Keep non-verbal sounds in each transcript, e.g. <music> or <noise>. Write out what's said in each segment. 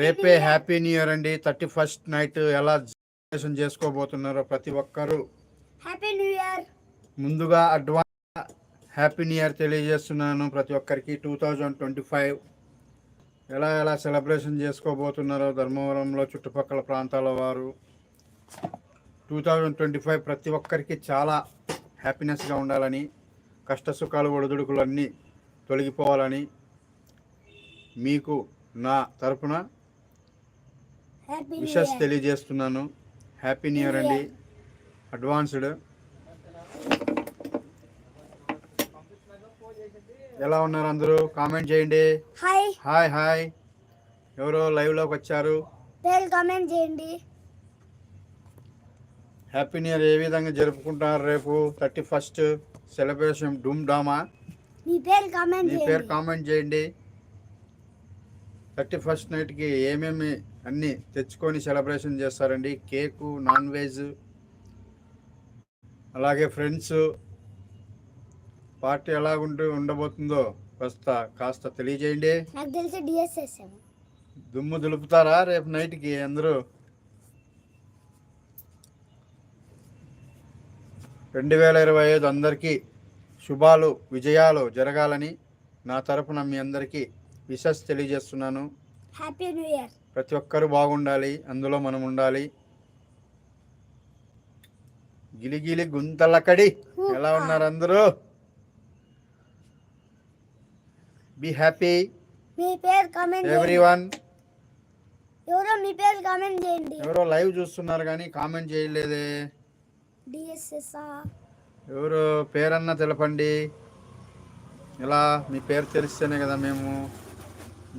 రేపే happy new year అండి thirty first night ఎలా సెలబ్రేషన్ చేసుకోబోతున్నారో ప్రతి ఒక్కరూ హ్యాపీ న్యూ ఇయర్ ముందుగా అడ్వాన్స్ హ్యాపీ న్యూ ఇయర్ తెలియజేస్తున్నాను ప్రతి ఒక్కరికి టూ థౌజండ్ ట్వంటీ ఫైవ్ ఎలా ఎలా సెలబ్రేషన్ చేసుకోబోతున్నారో ధర్మవరంలో చుట్టుపక్కల ప్రాంతాల వారు టూ థౌజండ్ ట్వంటీ ఫైవ్ ప్రతి ఒక్కరికి చాలా హ్యాపీనెస్గా ఉండాలని కష్టసుఖాలు ఒడిదుడుకులన్నీ తొలగిపోవాలని మీకు నా తరపున విషెస్ తెలియజేస్తున్నాను హ్యాపీ న్యూ ఇయర్ అండి అడ్వాన్స్డ్ ఎలా ఉన్నారు అందరూ కామెంట్ చేయండి హాయ్ హాయ్ ఎవరో లైవ్లోకి వచ్చారు కామెంట్ చేయండి హ్యాపీ న్యూ ఇయర్ ఏ విధంగా జరుపుకుంటున్నారు రేపు థర్టీ ఫస్ట్ సెలబ్రేషన్ డూమ్ డామా మీ పేరు కామెంట్ చేయండి థర్టీ ఫస్ట్ నైట్కి ఏమేమి అన్నీ తెచ్చుకొని సెలబ్రేషన్ చేస్తారండి కేకు నాన్ వెజ్ అలాగే ఫ్రెండ్స్ పార్టీ ఎలా ఉంటూ ఉండబోతుందో కాస్త కాస్త తెలియజేయండి దుమ్ము దులుపుతారా రేపు నైట్కి అందరూ రెండు వేల ఇరవై ఐదు అందరికీ శుభాలు విజయాలు జరగాలని నా తరపున మీ అందరికీ విషస్ తెలియజేస్తున్నాను హ్యాపీ న్యూ ఇయర్ ప్రతి ఒక్కరు బాగుండాలి అందులో మనం ఉండాలి గిలిగిలి గుంతలకడి ఎలా ఉన్నారు అందరూ బి హ్యాపీ మీ పేరు కామెంట్ ఎవ్రీవన్ ఎవరో మీ పేరు కామెంట్ చేయండి ఎవరో లైవ్ చూస్తున్నారు కానీ కామెంట్ చేయలేదే డిఎస్ఎస్ఆ ఎవరు పేరన్నా తెలపండి ఇలా మీ పేరు తెలిస్తేనే కదా మేము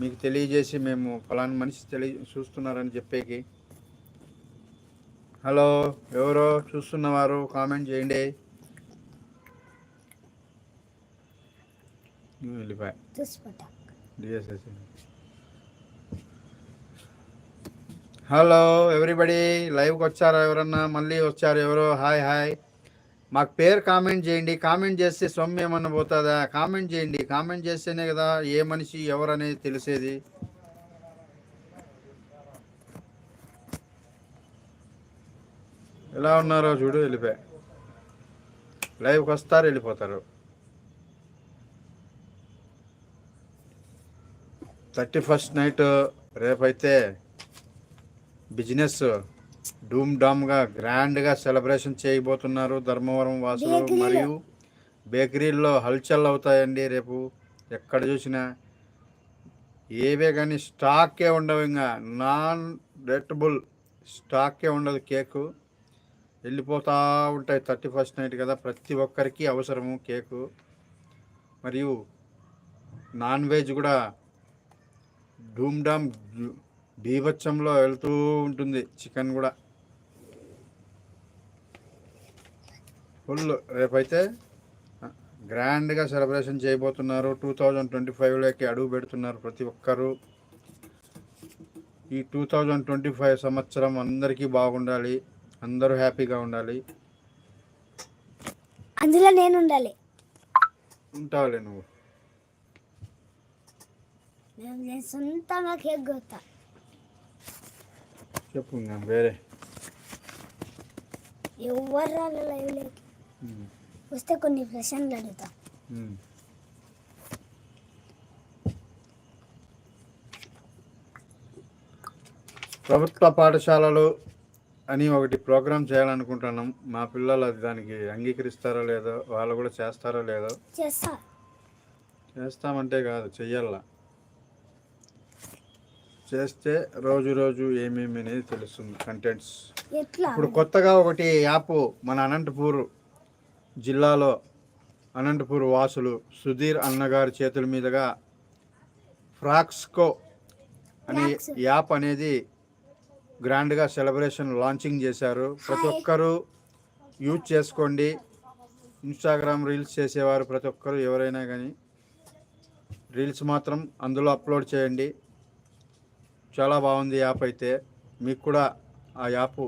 మీకు తెలియజేసి మేము ఫలాని మనిషి తెలియ చూస్తున్నారని చెప్పేకి హలో ఎవరో చూస్తున్నవారు కామెంట్ చేయండి హలో ఎవ్రీబడి లైవ్కి వచ్చారా ఎవరన్నా మళ్ళీ వచ్చారు ఎవరో హాయ్ హాయ్ మాకు పేరు కామెంట్ చేయండి కామెంట్ చేస్తే సొమ్ము ఏమన్నా పోతుందా కామెంట్ చేయండి కామెంట్ చేస్తేనే కదా ఏ మనిషి ఎవరనేది తెలిసేది ఎలా ఉన్నారో చూడు వెళ్ళిపోయా లైవ్కి వస్తారు వెళ్ళిపోతారు థర్టీ ఫస్ట్ నైట్ రేపైతే బిజినెస్ డూమ్ గ్రాండ్ గ్రాండ్గా సెలబ్రేషన్ చేయబోతున్నారు ధర్మవరం వాసులు మరియు బేకరీల్లో హల్చల్ అవుతాయండి రేపు ఎక్కడ చూసినా ఏవే కానీ స్టాకే ఉండవు ఇంకా నాన్ డెటబుల్ స్టాకే ఉండదు కేకు వెళ్ళిపోతూ ఉంటాయి థర్టీ ఫస్ట్ నైట్ కదా ప్రతి ఒక్కరికి అవసరము కేకు మరియు నాన్ వెజ్ కూడా డామ్ బీభత్సంలో వెళ్తూ ఉంటుంది చికెన్ కూడా ఫుల్ రేపైతే గ్రాండ్గా సెలబ్రేషన్ చేయబోతున్నారు టూ థౌజండ్ ట్వంటీ ఫైవ్లోకి అడుగు పెడుతున్నారు ప్రతి ఒక్కరూ ఈ టూ థౌజండ్ ట్వంటీ ఫైవ్ సంవత్సరం అందరికీ బాగుండాలి అందరూ హ్యాపీగా ఉండాలి అందులో నేను ఉండాలి ఉంటావులే నువ్వు సొంతంగా కేక్ చెప్పు వేరే ఎవరు లైవ్లోకి వస్తే కొన్ని ప్రశ్నలు అడుగుతా ప్రభుత్వ పాఠశాలలు అని ఒకటి ప్రోగ్రామ్ చేయాలనుకుంటున్నాం మా పిల్లలు అది దానికి అంగీకరిస్తారో లేదో వాళ్ళు కూడా చేస్తారో లేదో చేస్తా చేస్తామంటే కాదు చెయ్యాలా చేస్తే రోజు రోజు ఏమేమి అనేది తెలుస్తుంది కంటెంట్స్ ఇప్పుడు కొత్తగా ఒకటి యాప్ మన అనంతపూర్ జిల్లాలో అనంతపూర్ వాసులు సుధీర్ అన్నగారి చేతుల మీదుగా ఫ్రాక్స్కో అనే యాప్ అనేది గ్రాండ్గా సెలబ్రేషన్ లాంచింగ్ చేశారు ప్రతి ఒక్కరూ యూజ్ చేసుకోండి ఇన్స్టాగ్రామ్ రీల్స్ చేసేవారు ప్రతి ఒక్కరు ఎవరైనా కానీ రీల్స్ మాత్రం అందులో అప్లోడ్ చేయండి చాలా బాగుంది యాప్ అయితే మీకు కూడా ఆ యాప్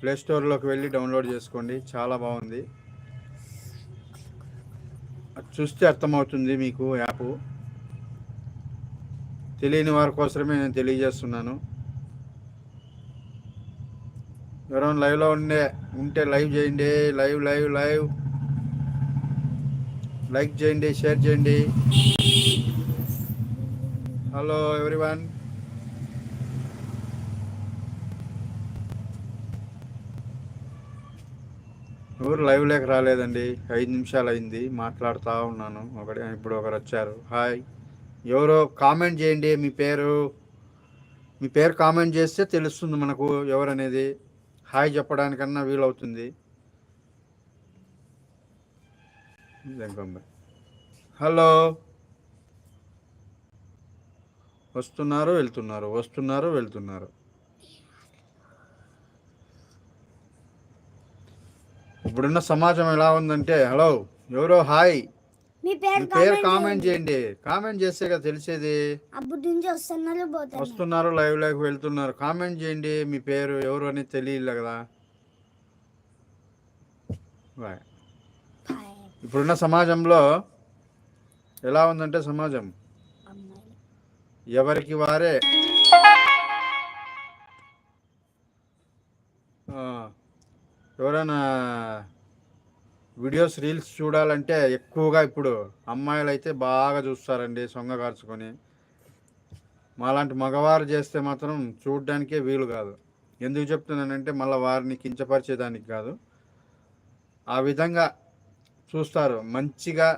ప్లేస్టోర్లోకి వెళ్ళి డౌన్లోడ్ చేసుకోండి చాలా బాగుంది చూస్తే అర్థమవుతుంది మీకు యాప్ తెలియని వారి కోసమే నేను తెలియజేస్తున్నాను ఎవరైనా లైవ్లో ఉండే ఉంటే లైవ్ చేయండి లైవ్ లైవ్ లైవ్ లైక్ చేయండి షేర్ చేయండి హలో వన్ ఎవరు లైవ్ లేక రాలేదండి ఐదు నిమిషాలు అయింది మాట్లాడుతూ ఉన్నాను ఒకటి ఇప్పుడు ఒకరు వచ్చారు హాయ్ ఎవరో కామెంట్ చేయండి మీ పేరు మీ పేరు కామెంట్ చేస్తే తెలుస్తుంది మనకు ఎవరనేది హాయ్ చెప్పడానికన్నా వీలవుతుంది హలో వస్తున్నారు వెళ్తున్నారు వస్తున్నారు వెళ్తున్నారు ఇప్పుడున్న సమాజం ఎలా ఉందంటే హలో ఎవరో హాయ్ మీ పేరు కామెంట్ చేయండి కామెంట్ చేస్తే కదా తెలిసేది వస్తున్నారు లైవ్ లైవ్ వెళ్తున్నారు కామెంట్ చేయండి మీ పేరు ఎవరు అని తెలియలే కదా ఇప్పుడున్న సమాజంలో ఎలా ఉందంటే సమాజం ఎవరికి వారే ఎవరైనా వీడియోస్ రీల్స్ చూడాలంటే ఎక్కువగా ఇప్పుడు అమ్మాయిలు అయితే బాగా చూస్తారండి సొంగ కార్చుకొని మాలాంటి మగవారు చేస్తే మాత్రం చూడడానికే వీలు కాదు ఎందుకు చెప్తున్నానంటే మళ్ళీ వారిని కించపరిచేదానికి కాదు ఆ విధంగా చూస్తారు మంచిగా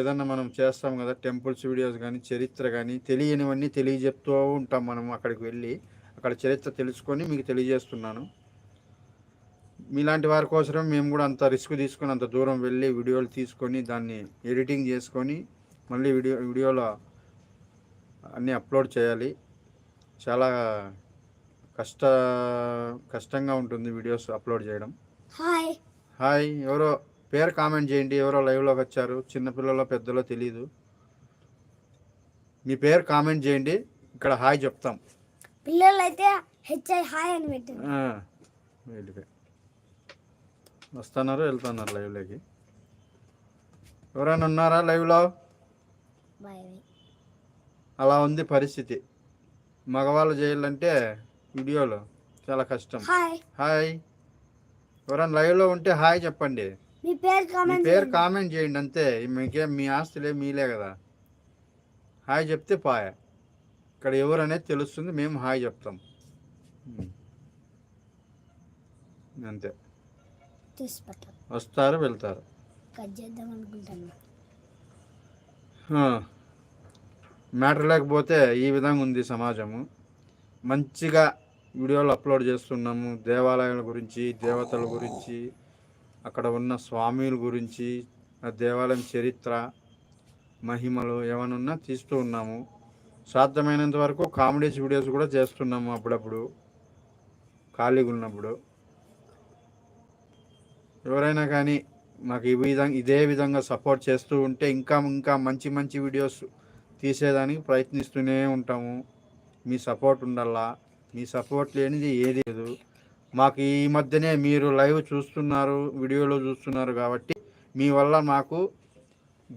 ఏదన్నా మనం చేస్తాం కదా టెంపుల్స్ వీడియోస్ కానీ చరిత్ర కానీ తెలియనివన్నీ తెలియజెప్తూ ఉంటాం మనం అక్కడికి వెళ్ళి అక్కడ చరిత్ర తెలుసుకొని మీకు తెలియజేస్తున్నాను మీలాంటి వారి కోసం మేము కూడా అంత రిస్క్ తీసుకొని అంత దూరం వెళ్ళి వీడియోలు తీసుకొని దాన్ని ఎడిటింగ్ చేసుకొని మళ్ళీ వీడియో వీడియోలో అన్నీ అప్లోడ్ చేయాలి చాలా కష్ట కష్టంగా ఉంటుంది వీడియోస్ అప్లోడ్ చేయడం హాయ్ హాయ్ ఎవరో పేరు కామెంట్ చేయండి ఎవరో లైవ్లోకి వచ్చారు చిన్నపిల్లలో పెద్దలో తెలీదు మీ పేరు కామెంట్ చేయండి ఇక్కడ హాయ్ చెప్తాం పిల్లలు అయితే హెచ్ఐ హాయ్ అని పెట్టారు వస్తున్నారు వెళ్తున్నారు లైవ్లోకి ఎవరైనా ఉన్నారా లైవ్లో అలా ఉంది పరిస్థితి మగవాళ్ళు చేయాలంటే వీడియోలో చాలా కష్టం హాయ్ ఎవరైనా లైవ్లో ఉంటే హాయ్ చెప్పండి మీ పేరు కామెంట్ చేయండి అంతే మీకేం మీ ఆస్తులే మీలే కదా హాయ్ చెప్తే పాయ ఇక్కడ ఎవరు అనేది తెలుస్తుంది మేము హాయ్ చెప్తాం అంతే వస్తారు వెళ్తారు మ్యాటర్ లేకపోతే ఈ విధంగా ఉంది సమాజము మంచిగా వీడియోలు అప్లోడ్ చేస్తున్నాము దేవాలయాల గురించి దేవతల గురించి అక్కడ ఉన్న స్వామిల గురించి ఆ దేవాలయం చరిత్ర మహిమలు ఏమనున్నా తీస్తూ ఉన్నాము సాధ్యమైనంత వరకు కామెడీస్ వీడియోస్ కూడా చేస్తున్నాము అప్పుడప్పుడు ఖాళీగా ఉన్నప్పుడు ఎవరైనా కానీ మాకు ఈ విధంగా ఇదే విధంగా సపోర్ట్ చేస్తూ ఉంటే ఇంకా ఇంకా మంచి మంచి వీడియోస్ తీసేదానికి ప్రయత్నిస్తూనే ఉంటాము మీ సపోర్ట్ ఉండాలా మీ సపోర్ట్ లేనిది ఏది లేదు మాకు ఈ మధ్యనే మీరు లైవ్ చూస్తున్నారు వీడియోలో చూస్తున్నారు కాబట్టి మీ వల్ల మాకు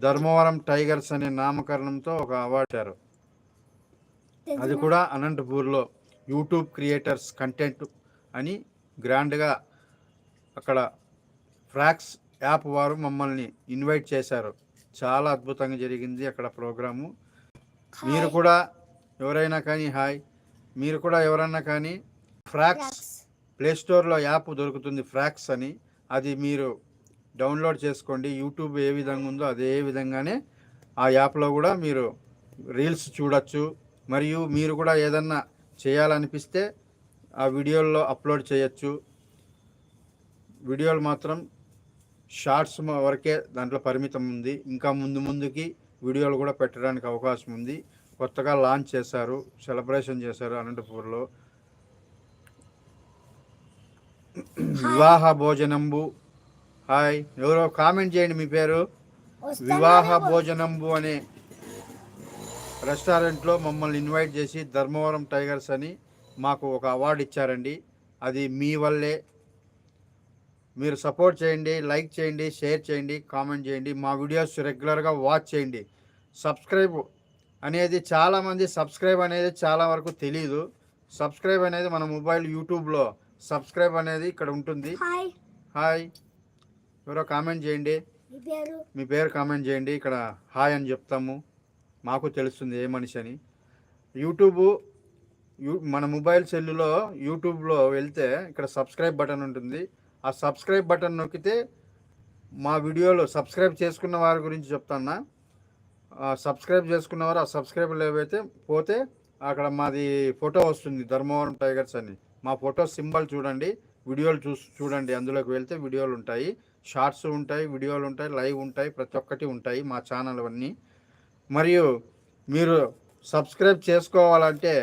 ధర్మవరం టైగర్స్ అనే నామకరణంతో ఒక అవార్డు అది కూడా అనంతపూర్లో యూట్యూబ్ క్రియేటర్స్ కంటెంట్ అని గ్రాండ్గా అక్కడ ఫ్రాక్స్ యాప్ వారు మమ్మల్ని ఇన్వైట్ చేశారు చాలా అద్భుతంగా జరిగింది అక్కడ ప్రోగ్రాము మీరు కూడా ఎవరైనా కానీ హాయ్ మీరు కూడా ఎవరైనా కానీ ఫ్రాక్స్ ప్లేస్టోర్లో యాప్ దొరుకుతుంది ఫ్రాక్స్ అని అది మీరు డౌన్లోడ్ చేసుకోండి యూట్యూబ్ ఏ విధంగా ఉందో అదే విధంగానే ఆ యాప్లో కూడా మీరు రీల్స్ చూడొచ్చు మరియు మీరు కూడా ఏదన్నా చేయాలనిపిస్తే ఆ వీడియోల్లో అప్లోడ్ చేయొచ్చు వీడియోలు మాత్రం షార్ట్స్ వరకే దాంట్లో పరిమితం ఉంది ఇంకా ముందు ముందుకి వీడియోలు కూడా పెట్టడానికి అవకాశం ఉంది కొత్తగా లాంచ్ చేశారు సెలబ్రేషన్ చేశారు అనంతపూర్లో వివాహ భోజనంబు హాయ్ ఎవరో కామెంట్ చేయండి మీ పేరు వివాహ భోజనంబు అనే రెస్టారెంట్లో మమ్మల్ని ఇన్వైట్ చేసి ధర్మవరం టైగర్స్ అని మాకు ఒక అవార్డు ఇచ్చారండి అది మీ వల్లే మీరు సపోర్ట్ చేయండి లైక్ చేయండి షేర్ చేయండి కామెంట్ చేయండి మా వీడియోస్ రెగ్యులర్గా వాచ్ చేయండి సబ్స్క్రైబ్ అనేది చాలామంది సబ్స్క్రైబ్ అనేది చాలా వరకు తెలియదు సబ్స్క్రైబ్ అనేది మన మొబైల్ యూట్యూబ్లో సబ్స్క్రైబ్ అనేది ఇక్కడ ఉంటుంది హాయ్ ఎవరో కామెంట్ చేయండి మీ పేరు కామెంట్ చేయండి ఇక్కడ హాయ్ అని చెప్తాము మాకు తెలుస్తుంది ఏ మనిషి అని యూట్యూబ్ యూ మన మొబైల్ సెల్లులో యూట్యూబ్లో వెళ్తే ఇక్కడ సబ్స్క్రైబ్ బటన్ ఉంటుంది ఆ సబ్స్క్రైబ్ బటన్ నొక్కితే మా వీడియోలో సబ్స్క్రైబ్ చేసుకున్న వారి గురించి చెప్తాను సబ్స్క్రైబ్ చేసుకున్నవారు ఆ సబ్స్క్రైబర్లు ఏవైతే పోతే అక్కడ మాది ఫోటో వస్తుంది ధర్మవరం టైగర్స్ అని మా ఫోటో సింబల్ చూడండి వీడియోలు చూసి చూడండి అందులోకి వెళ్తే వీడియోలు ఉంటాయి షార్ట్స్ ఉంటాయి వీడియోలు ఉంటాయి లైవ్ ఉంటాయి ప్రతి ఒక్కటి ఉంటాయి మా ఛానల్ అన్నీ మరియు మీరు సబ్స్క్రైబ్ చేసుకోవాలంటే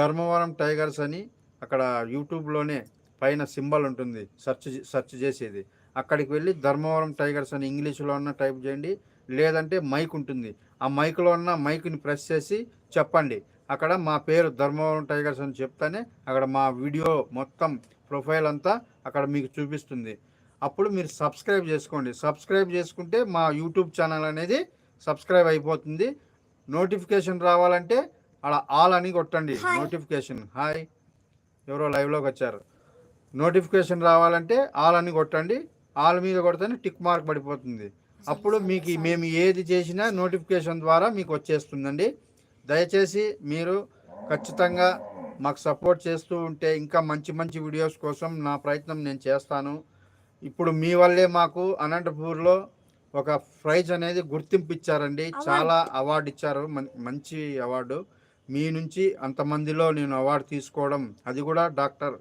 ధర్మవరం టైగర్స్ అని అక్కడ యూట్యూబ్లోనే పైన సింబల్ ఉంటుంది సర్చ్ సెర్చ్ చేసేది అక్కడికి వెళ్ళి ధర్మవరం టైగర్స్ అని ఇంగ్లీష్లో ఉన్న టైప్ చేయండి లేదంటే మైక్ ఉంటుంది ఆ మైక్లో ఉన్న మైక్ని ప్రెస్ చేసి చెప్పండి అక్కడ మా పేరు ధర్మవరం టైగర్స్ అని చెప్తానే అక్కడ మా వీడియో మొత్తం ప్రొఫైల్ అంతా అక్కడ మీకు చూపిస్తుంది అప్పుడు మీరు సబ్స్క్రైబ్ చేసుకోండి సబ్స్క్రైబ్ చేసుకుంటే మా యూట్యూబ్ ఛానల్ అనేది సబ్స్క్రైబ్ అయిపోతుంది నోటిఫికేషన్ రావాలంటే అలా ఆల్ అని కొట్టండి నోటిఫికేషన్ హాయ్ ఎవరో లైవ్లోకి వచ్చారు నోటిఫికేషన్ రావాలంటే ఆల్ అని కొట్టండి ఆల్ మీద కొడితేనే టిక్ మార్క్ పడిపోతుంది అప్పుడు మీకు మేము ఏది చేసినా నోటిఫికేషన్ ద్వారా మీకు వచ్చేస్తుందండి దయచేసి మీరు ఖచ్చితంగా మాకు సపోర్ట్ చేస్తూ ఉంటే ఇంకా మంచి మంచి వీడియోస్ కోసం నా ప్రయత్నం నేను చేస్తాను ఇప్పుడు మీ వల్లే మాకు అనంతపూర్లో ఒక ప్రైజ్ అనేది గుర్తింపు ఇచ్చారండి చాలా అవార్డు ఇచ్చారు మంచి అవార్డు మీ నుంచి అంతమందిలో నేను అవార్డు తీసుకోవడం అది కూడా doctor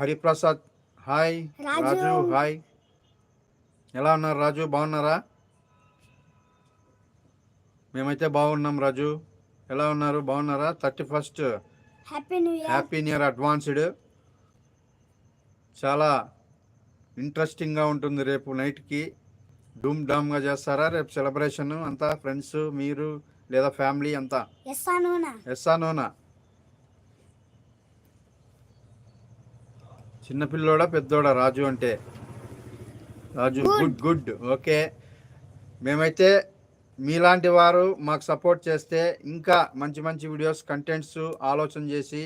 Hariprasad hi Raju hi ఎలా ఉన్నారు రాజు బాగున్నారా మేమైతే బాగున్నాం రాజు ఎలా ఉన్నారు బాగున్నారా thirty first happy new year advanced చాలా ఇంట్రెస్టింగ్గా ఉంటుంది రేపు నైట్కి డూమ్ డామ్గా చేస్తారా రేపు సెలబ్రేషన్ అంతా ఫ్రెండ్స్ మీరు లేదా ఫ్యామిలీ అంతా ఎస్సా ఎస్సానోనా చిన్నపిల్లోడా పెద్దోడా రాజు అంటే రాజు గుడ్ గుడ్ ఓకే మేమైతే మీలాంటి వారు మాకు సపోర్ట్ చేస్తే ఇంకా మంచి మంచి వీడియోస్ కంటెంట్స్ ఆలోచన చేసి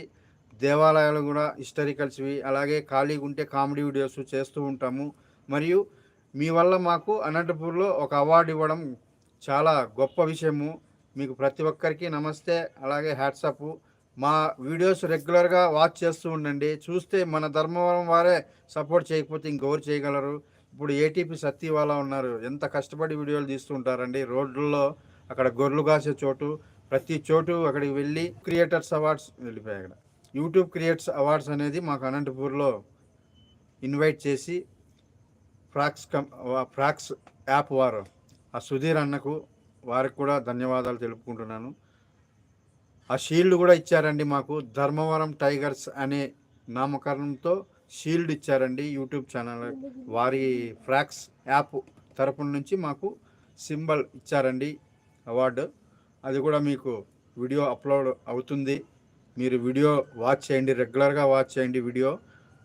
దేవాలయాలు కూడా హిస్టరికల్స్వి అలాగే ఖాళీగా ఉంటే కామెడీ వీడియోస్ చేస్తూ ఉంటాము మరియు మీ వల్ల మాకు అనంతపూర్లో ఒక అవార్డు ఇవ్వడం చాలా గొప్ప విషయము మీకు ప్రతి ఒక్కరికి నమస్తే అలాగే హ్యాట్సప్ మా వీడియోస్ రెగ్యులర్గా వాచ్ చేస్తూ ఉండండి చూస్తే మన ధర్మవరం వారే సపోర్ట్ చేయకపోతే ఇంకెవరు చేయగలరు ఇప్పుడు ఏటీపీ వాళ్ళ ఉన్నారు ఎంత కష్టపడి వీడియోలు తీస్తుంటారండి రోడ్లలో అక్కడ గొర్రెలు కాసే చోటు ప్రతి చోటు అక్కడికి వెళ్ళి క్రియేటర్స్ అవార్డ్స్ వెళ్ళిపోయాయి అక్కడ యూట్యూబ్ క్రియేటర్స్ అవార్డ్స్ అనేది మాకు అనంతపూర్లో ఇన్వైట్ చేసి ఫ్రాక్స్ కం ఫ్రాక్స్ యాప్ వారు ఆ సుధీర్ అన్నకు వారికి కూడా ధన్యవాదాలు తెలుపుకుంటున్నాను ఆ షీల్డ్ కూడా ఇచ్చారండి మాకు ధర్మవరం టైగర్స్ అనే నామకరణంతో షీల్డ్ ఇచ్చారండి యూట్యూబ్ ఛానల్ వారి ఫ్రాక్స్ యాప్ తరపున నుంచి మాకు సింబల్ ఇచ్చారండి అవార్డు అది కూడా మీకు వీడియో అప్లోడ్ అవుతుంది మీరు వీడియో వాచ్ చేయండి రెగ్యులర్గా వాచ్ చేయండి వీడియో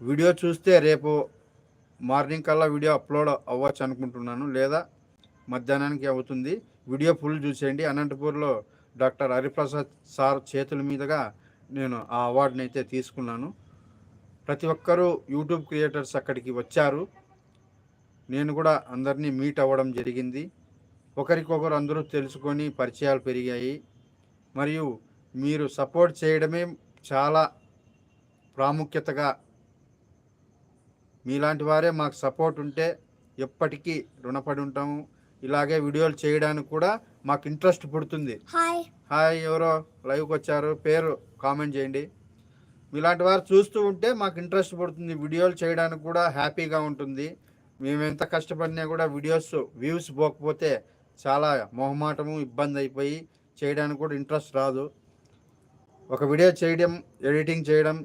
వీడియో చూస్తే రేపు మార్నింగ్ కల్లా వీడియో అప్లోడ్ అవ్వచ్చు అనుకుంటున్నాను లేదా మధ్యాహ్నానికి అవుతుంది వీడియో ఫుల్ చూసేయండి అనంతపూర్లో డాక్టర్ హరిప్రసాద్ సార్ చేతుల మీదుగా నేను ఆ అవార్డుని అయితే తీసుకున్నాను ప్రతి ఒక్కరూ యూట్యూబ్ క్రియేటర్స్ అక్కడికి వచ్చారు నేను కూడా అందరినీ మీట్ అవ్వడం జరిగింది ఒకరికొకరు అందరూ తెలుసుకొని పరిచయాలు పెరిగాయి మరియు మీరు సపోర్ట్ చేయడమే చాలా ప్రాముఖ్యతగా మీలాంటి వారే మాకు సపోర్ట్ ఉంటే ఎప్పటికీ రుణపడి ఉంటాము ఇలాగే వీడియోలు చేయడానికి కూడా మాకు ఇంట్రెస్ట్ పుడుతుంది హాయ్ ఎవరో లైవ్కి వచ్చారు పేరు కామెంట్ చేయండి ఇలాంటి వారు చూస్తూ ఉంటే మాకు ఇంట్రెస్ట్ పడుతుంది వీడియోలు చేయడానికి కూడా హ్యాపీగా ఉంటుంది మేము ఎంత కష్టపడినా కూడా వీడియోస్ వ్యూస్ పోకపోతే చాలా మొహమాటము ఇబ్బంది అయిపోయి చేయడానికి కూడా ఇంట్రెస్ట్ రాదు ఒక వీడియో చేయడం ఎడిటింగ్ చేయడం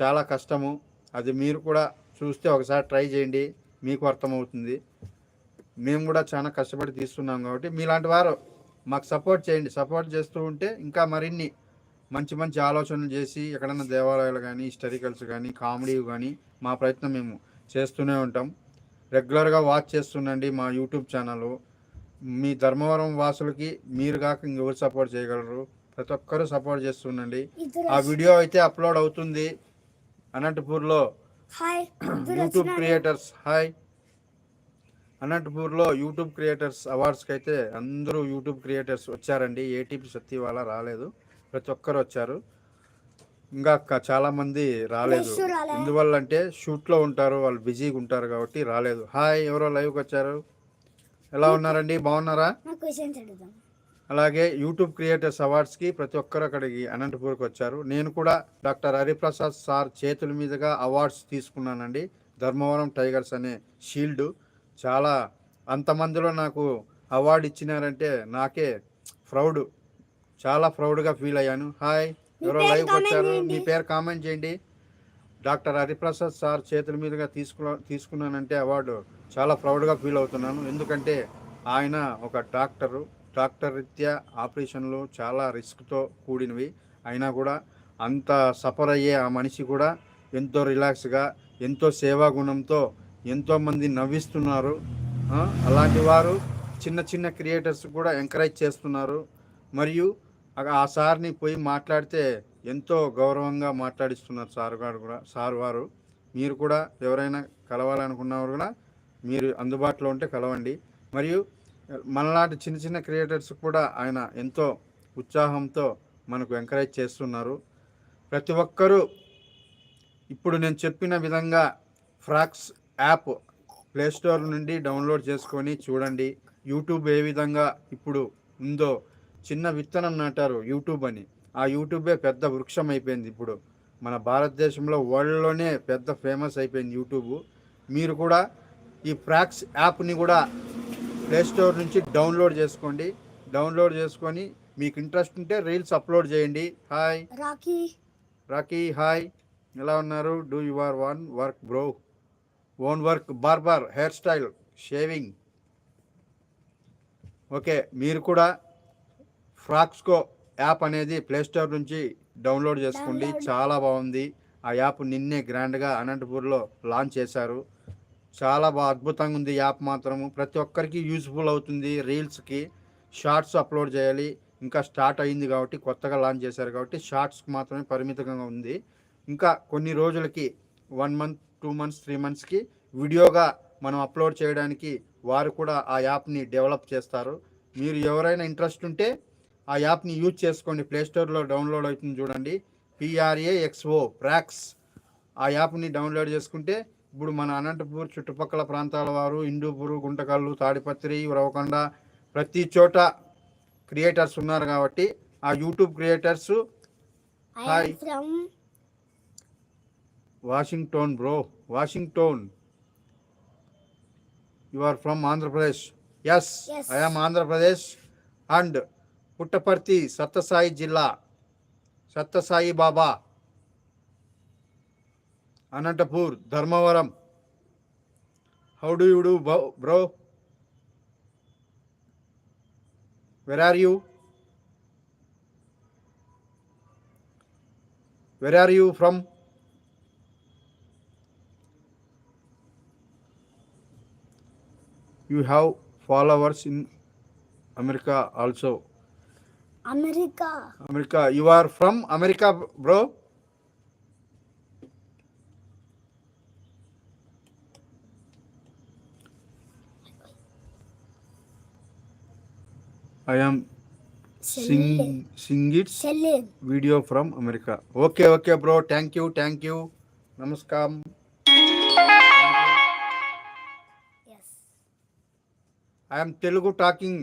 చాలా కష్టము అది మీరు కూడా చూస్తే ఒకసారి ట్రై చేయండి మీకు అర్థమవుతుంది మేము కూడా చాలా కష్టపడి తీస్తున్నాం కాబట్టి మీలాంటి వారు మాకు సపోర్ట్ చేయండి సపోర్ట్ చేస్తూ ఉంటే ఇంకా మరిన్ని మంచి మంచి ఆలోచనలు చేసి ఎక్కడన్నా దేవాలయాలు కానీ హిస్టరికల్స్ కానీ కామెడీ కానీ మా ప్రయత్నం మేము చేస్తూనే ఉంటాం రెగ్యులర్గా వాచ్ చేస్తుండండి మా యూట్యూబ్ ఛానల్ మీ ధర్మవరం వాసులకి మీరు కాక ఇంకెవరు సపోర్ట్ చేయగలరు ప్రతి ఒక్కరూ సపోర్ట్ చేస్తుండండి ఆ వీడియో అయితే అప్లోడ్ అవుతుంది అనంతపూర్లో యూట్యూబ్ క్రియేటర్స్ హాయ్ అనంతపూర్లో యూట్యూబ్ క్రియేటర్స్ అవార్డ్స్కి అయితే అందరూ యూట్యూబ్ క్రియేటర్స్ వచ్చారండి ఏటీపీ సత్తి వాళ్ళ రాలేదు ప్రతి ఒక్కరు వచ్చారు ఇంకా చాలా మంది రాలేదు ఎందువల్ల అంటే షూట్లో ఉంటారు వాళ్ళు బిజీగా ఉంటారు కాబట్టి రాలేదు హాయ్ ఎవరో లైవ్కి వచ్చారు ఎలా ఉన్నారండి బాగున్నారా అలాగే యూట్యూబ్ క్రియేటర్స్ అవార్డ్స్కి ప్రతి ఒక్కరు అక్కడికి అనంతపూర్కి వచ్చారు నేను కూడా డాక్టర్ హరిప్రసాద్ సార్ చేతుల మీదుగా అవార్డ్స్ తీసుకున్నానండి ధర్మవరం టైగర్స్ అనే షీల్డ్ చాలా అంతమందిలో నాకు అవార్డు ఇచ్చినారంటే నాకే ప్రౌడ్ చాలా ప్రౌడ్గా ఫీల్ అయ్యాను హాయ్ ఎవరో లైవ్ వచ్చారు మీ పేరు కామెంట్ చేయండి డాక్టర్ హరిప్రసాద్ సార్ చేతుల మీదుగా తీసుకు తీసుకున్నానంటే అవార్డు చాలా ప్రౌడ్గా ఫీల్ అవుతున్నాను ఎందుకంటే ఆయన ఒక డాక్టరు డాక్టర్ రీత్యా ఆపరేషన్లు చాలా రిస్క్తో కూడినవి అయినా కూడా అంత సఫర్ అయ్యే ఆ మనిషి కూడా ఎంతో రిలాక్స్గా ఎంతో సేవాగుణంతో ఎంతోమంది నవ్విస్తున్నారు అలాంటి వారు చిన్న చిన్న క్రియేటర్స్ కూడా ఎంకరేజ్ చేస్తున్నారు మరియు ఆ సార్ని పోయి మాట్లాడితే ఎంతో గౌరవంగా మాట్లాడిస్తున్నారు సార్ గారు కూడా సార్ వారు మీరు కూడా ఎవరైనా కలవాలనుకున్నవారు కూడా మీరు అందుబాటులో ఉంటే కలవండి మరియు మనలాంటి చిన్న చిన్న క్రియేటర్స్ కూడా ఆయన ఎంతో ఉత్సాహంతో మనకు ఎంకరేజ్ చేస్తున్నారు ప్రతి ఒక్కరూ ఇప్పుడు నేను చెప్పిన విధంగా ఫ్రాక్స్ యాప్ ప్లేస్టోర్ నుండి డౌన్లోడ్ చేసుకొని చూడండి యూట్యూబ్ ఏ విధంగా ఇప్పుడు ఉందో చిన్న విత్తనం నాటారు యూట్యూబ్ అని ఆ యూట్యూబే పెద్ద వృక్షం అయిపోయింది ఇప్పుడు మన భారతదేశంలో వరల్డ్లోనే పెద్ద ఫేమస్ అయిపోయింది యూట్యూబ్ మీరు కూడా ఈ ఫ్రాక్స్ యాప్ని కూడా ప్లేస్టోర్ నుంచి డౌన్లోడ్ చేసుకోండి డౌన్లోడ్ చేసుకొని మీకు ఇంట్రెస్ట్ ఉంటే రీల్స్ అప్లోడ్ చేయండి హాయ్ రాకీ రాకీ హాయ్ ఎలా ఉన్నారు do you are one work bro own work barber hairstyle shaving okay మీరు కూడా ఫ్రాక్స్కో యాప్ అనేది ప్లేస్టోర్ నుంచి డౌన్లోడ్ చేసుకోండి చాలా బాగుంది ఆ యాప్ నిన్నే గ్రాండ్గా అనంతపూర్లో లాంచ్ చేశారు చాలా బాగా అద్భుతంగా ఉంది యాప్ మాత్రము ప్రతి ఒక్కరికి యూజ్ఫుల్ అవుతుంది రీల్స్కి షార్ట్స్ అప్లోడ్ చేయాలి ఇంకా స్టార్ట్ అయింది కాబట్టి కొత్తగా లాంచ్ చేశారు కాబట్టి షార్ట్స్కి మాత్రమే పరిమితంగా ఉంది ఇంకా కొన్ని రోజులకి one month two months three మంత్స్కి వీడియోగా మనం అప్లోడ్ చేయడానికి వారు కూడా ఆ యాప్ని డెవలప్ చేస్తారు మీరు ఎవరైనా ఇంట్రెస్ట్ ఉంటే ఆ యాప్ని యూజ్ చేసుకోండి ప్లేస్టోర్లో డౌన్లోడ్ అవుతుంది చూడండి పిఆర్ఏ ఎక్స్ఓ ప్రాక్స్ ఆ యాప్ని డౌన్లోడ్ చేసుకుంటే ఇప్పుడు మన అనంతపూర్ చుట్టుపక్కల ప్రాంతాల వారు ఇండూపూరు గుంటకల్లు తాడిపత్రి రవకొండ ప్రతి చోట క్రియేటర్స్ ఉన్నారు కాబట్టి ఆ YouTube creators hi Washington, bro. Washington. You are from Andhra Pradesh. Yes, yes. I am Andhra Pradesh and Puttaparthi, Satasai Jilla, Satasai Baba, Anantapur, Dharmavaram. How do you do, bro? Where are you? Where are you from? You have followers in America also. America. You are from America, bro? I am singing its video from America. Okay, bro. Thank you. Namaskar. I'm Telugu talking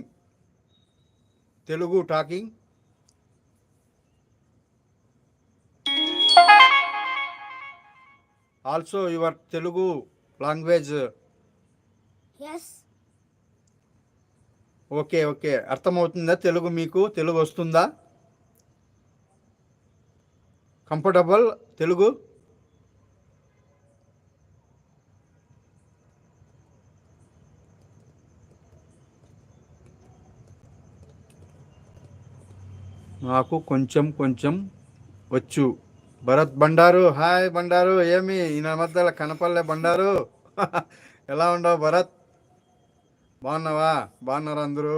Telugu talking also your Telugu language okay okay అర్థమవుతుందా తెలుగు మీకు తెలుగు వస్తుందా comfortable Telugu నాకు కొంచెం కొంచెం వచ్చు Bharat Bandaru hi Bandaru ఏమి ఈయన మధ్య కనపల్లె బండారు <laughs> ఎలా ఉండవు భరత్ బాగున్నావా బాగున్నారు అందరూ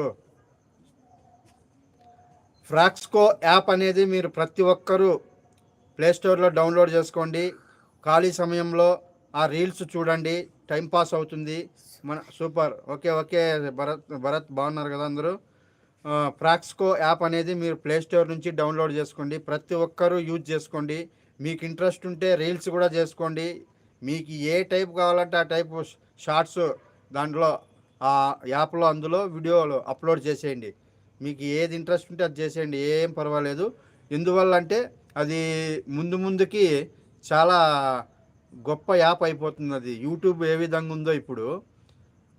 ఫ్రాక్స్కో యాప్ అనేది మీరు ప్రతి ఒక్కరూ ప్లేస్టోర్లో డౌన్లోడ్ చేసుకోండి ఖాళీ సమయంలో ఆ రీల్స్ చూడండి టైం పాస్ అవుతుంది మన super okay okay Bharat Bharat బాగున్నారు కదా అందరూ ప్రాక్స్కో యాప్ అనేది మీరు ప్లే స్టోర్ నుంచి డౌన్లోడ్ చేసుకోండి ప్రతి ఒక్కరూ యూజ్ చేసుకోండి మీకు ఇంట్రెస్ట్ ఉంటే రీల్స్ కూడా చేసుకోండి మీకు ఏ టైప్ కావాలంటే ఆ టైప్ షార్ట్స్ దాంట్లో ఆ యాప్లో అందులో వీడియోలు అప్లోడ్ చేసేయండి మీకు ఏది ఇంట్రెస్ట్ ఉంటే అది చేసేయండి ఏం పర్వాలేదు ఎందువల్ల అంటే అది ముందు ముందుకి చాలా గొప్ప యాప్ అయిపోతుంది అది యూట్యూబ్ ఏ విధంగా ఉందో ఇప్పుడు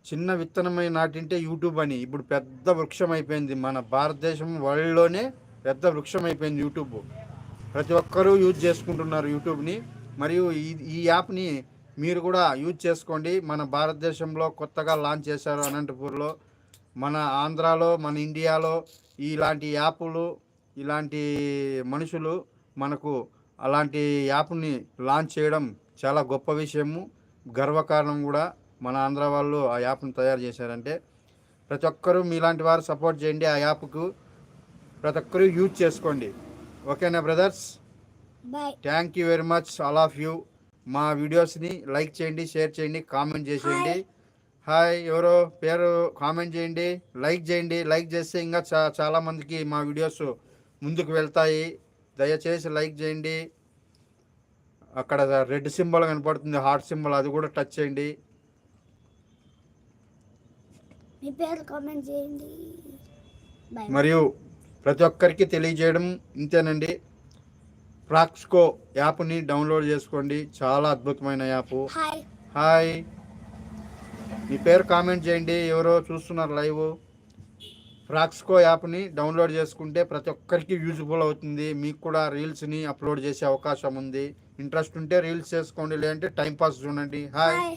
చిన్న విత్తనమై నాటింటే యూట్యూబ్ అని ఇప్పుడు పెద్ద వృక్షం అయిపోయింది మన భారతదేశం వరల్డ్లోనే పెద్ద వృక్షం అయిపోయింది యూట్యూబ్ ప్రతి ఒక్కరూ యూజ్ చేసుకుంటున్నారు యూట్యూబ్ని మరియు ఈ ఈ యాప్ని మీరు కూడా యూజ్ చేసుకోండి మన భారతదేశంలో కొత్తగా లాంచ్ చేశారు అనంతపూర్లో మన ఆంధ్రాలో మన ఇండియాలో ఇలాంటి యాప్లు ఇలాంటి మనుషులు మనకు అలాంటి యాప్ని లాంచ్ చేయడం చాలా గొప్ప విషయము గర్వకారణం కూడా మన ఆంధ్ర వాళ్ళు ఆ యాప్ను తయారు చేశారంటే ప్రతి ఒక్కరూ మీలాంటి వారు సపోర్ట్ చేయండి ఆ యాప్కు ప్రతి ఒక్కరు యూజ్ చేసుకోండి ఓకేనా brothers thank you very much all of you మా వీడియోస్ని లైక్ చేయండి షేర్ చేయండి కామెంట్ చేసేయండి హాయ్ ఎవరో పేరు కామెంట్ చేయండి లైక్ చేయండి లైక్ చేస్తే ఇంకా చా చాలామందికి మా వీడియోస్ ముందుకు వెళ్తాయి దయచేసి లైక్ చేయండి అక్కడ రెడ్ సింబల్ కనపడుతుంది హార్ట్ సింబల్ అది కూడా టచ్ చేయండి మీ పేరు కామెంట్ చేయండి మరియు ప్రతి ఒక్కరికి తెలియజేయడం ఇంతేనండి ప్రాక్స్కో యాప్ని డౌన్లోడ్ చేసుకోండి చాలా అద్భుతమైన యాప్ హాయ్ మీ పేరు కామెంట్ చేయండి ఎవరో చూస్తున్నారు లైవ్ ఫ్రాక్స్కో యాప్ని డౌన్లోడ్ చేసుకుంటే ప్రతి ఒక్కరికి యూజ్ఫుల్ అవుతుంది మీకు కూడా రీల్స్ని అప్లోడ్ చేసే అవకాశం ఉంది ఇంట్రెస్ట్ ఉంటే రీల్స్ చేసుకోండి లేదంటే టైంపాస్ చూడండి హాయ్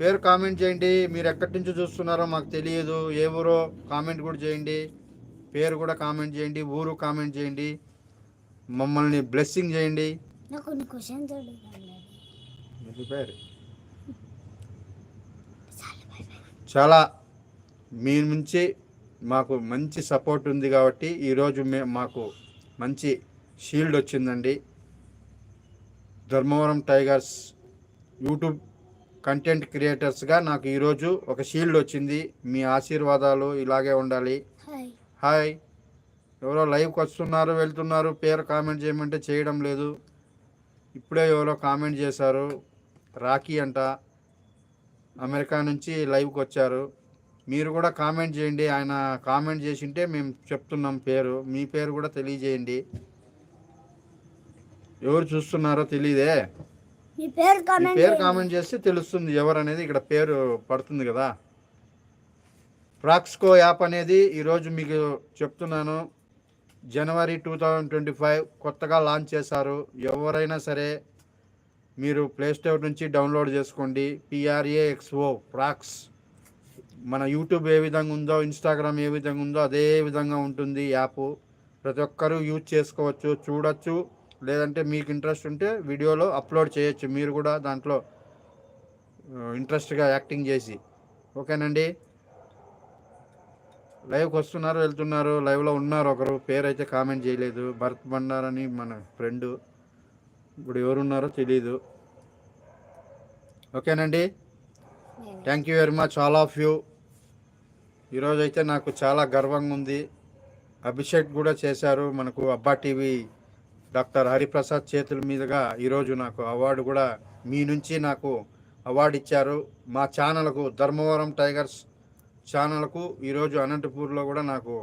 పేరు కామెంట్ చేయండి మీరు ఎక్కడి నుంచి చూస్తున్నారో మాకు తెలియదు ఏ ఊరో కామెంట్ కూడా చేయండి పేరు కూడా కామెంట్ చేయండి ఊరు కామెంట్ చేయండి మమ్మల్ని బ్లెస్సింగ్ చేయండి చాలా మీ నుంచి మాకు మంచి సపోర్ట్ ఉంది కాబట్టి ఈరోజు మే మాకు మంచి షీల్డ్ వచ్చిందండి ధర్మవరం టైగర్స్ యూట్యూబ్ కంటెంట్ క్రియేటర్స్గా నాకు ఈరోజు ఒక షీల్డ్ వచ్చింది మీ ఆశీర్వాదాలు ఇలాగే ఉండాలి హాయ్ ఎవరో లైవ్కి వస్తున్నారు వెళ్తున్నారు పేరు కామెంట్ చేయమంటే చేయడం లేదు ఇప్పుడే ఎవరో కామెంట్ చేశారు రాఖీ అంట అమెరికా నుంచి లైవ్కి వచ్చారు మీరు కూడా కామెంట్ చేయండి ఆయన కామెంట్ చేసింటే మేము చెప్తున్నాం పేరు మీ పేరు కూడా తెలియజేయండి ఎవరు చూస్తున్నారో తెలియదే పేరు కామెంట్ చేస్తే తెలుస్తుంది ఎవరు అనేది ఇక్కడ పేరు పడుతుంది కదా ప్రాక్స్కో యాప్ అనేది ఈరోజు మీకు చెప్తున్నాను జనవరి టూ థౌజండ్ ట్వంటీ ఫైవ్ కొత్తగా లాంచ్ చేశారు ఎవరైనా సరే మీరు ప్లేస్టోర్ నుంచి డౌన్లోడ్ చేసుకోండి పిఆర్ఏ ఎక్స్ఓ ప్రాక్స్ మన యూట్యూబ్ ఏ విధంగా ఉందో ఇన్స్టాగ్రామ్ ఏ విధంగా ఉందో అదే విధంగా ఉంటుంది యాప్ ప్రతి ఒక్కరూ యూజ్ చేసుకోవచ్చు చూడొచ్చు లేదంటే మీకు ఇంట్రెస్ట్ ఉంటే వీడియోలో అప్లోడ్ చేయొచ్చు మీరు కూడా దాంట్లో ఇంట్రెస్ట్గా యాక్టింగ్ చేసి ఓకేనండి లైవ్కి వస్తున్నారు వెళ్తున్నారు లైవ్లో ఉన్నారు ఒకరు పేరు అయితే కామెంట్ చేయలేదు భరత్ బండారని మన ఫ్రెండ్ ఇప్పుడు ఎవరున్నారో తెలియదు ఓకేనండి thank you very much all of you ఈరోజైతే నాకు చాలా గర్వంగా ఉంది అభిషేక్ కూడా చేశారు మనకు అబ్బా టీవీ డాక్టర్ హరిప్రసాద్ చేతుల మీదుగా ఈరోజు నాకు అవార్డు కూడా మీ నుంచి నాకు అవార్డు ఇచ్చారు మా ఛానల్కు ధర్మవరం టైగర్స్ ఛానల్కు ఈరోజు అనంతపూర్లో కూడా నాకు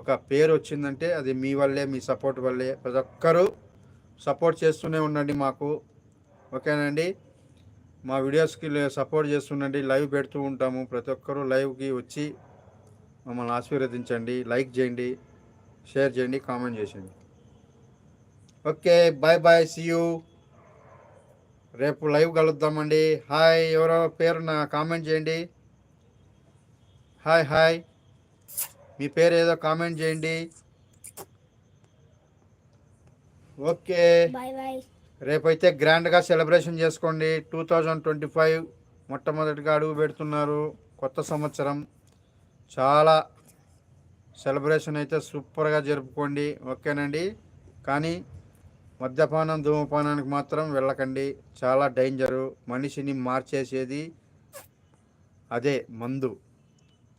ఒక పేరు వచ్చిందంటే అది మీ వల్లే మీ సపోర్ట్ వల్లే ప్రతి ఒక్కరూ సపోర్ట్ చేస్తూనే ఉండండి మాకు ఓకేనండి మా వీడియోస్కి సపోర్ట్ చేస్తుండండి లైవ్ పెడుతూ ఉంటాము ప్రతి ఒక్కరూ లైవ్కి వచ్చి మమ్మల్ని ఆశీర్వదించండి లైక్ చేయండి షేర్ చేయండి కామెంట్ చేసేయండి okay bye bye see you రేపు లైవ్ కలుద్దామండి హాయ్ ఎవరో పేరు నా కామెంట్ చేయండి హాయ్ హాయ్ మీ పేరు ఏదో కామెంట్ చేయండి ఓకే రేపైతే గ్రాండ్గా సెలబ్రేషన్ చేసుకోండి టూ థౌజండ్ ట్వంటీ ఫైవ్ మొట్టమొదటిగా అడుగు పెడుతున్నారు కొత్త సంవత్సరం చాలా సెలబ్రేషన్ అయితే సూపర్గా జరుపుకోండి ఓకేనండి కానీ మద్యపానం ధూమపానానికి మాత్రం వెళ్ళకండి చాలా డేంజరు మనిషిని మార్చేసేది అదే మందు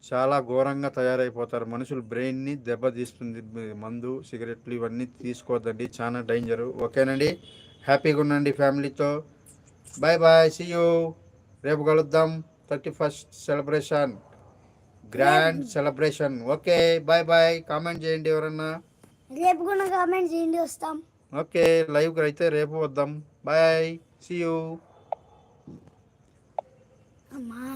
చాలా ఘోరంగా తయారైపోతారు మనుషులు బ్రెయిన్ని దెబ్బతీస్తుంది మందు సిగరెట్లు ఇవన్నీ తీసుకోవద్దండి చాలా డేంజరు ఓకేనండి హ్యాపీగా ఉండండి ఫ్యామిలీతో బాయ్ బాయ్ సి యూ రేపు కలుద్దాం thirty first celebration grand celebration okay bye bye comment చేయండి ఎవరన్నా రేపు కూడా కామెంట్ చేయండి వస్తాం ఓకే లైవ్కి అయితే రేపు వద్దాం బాయ్ సియూ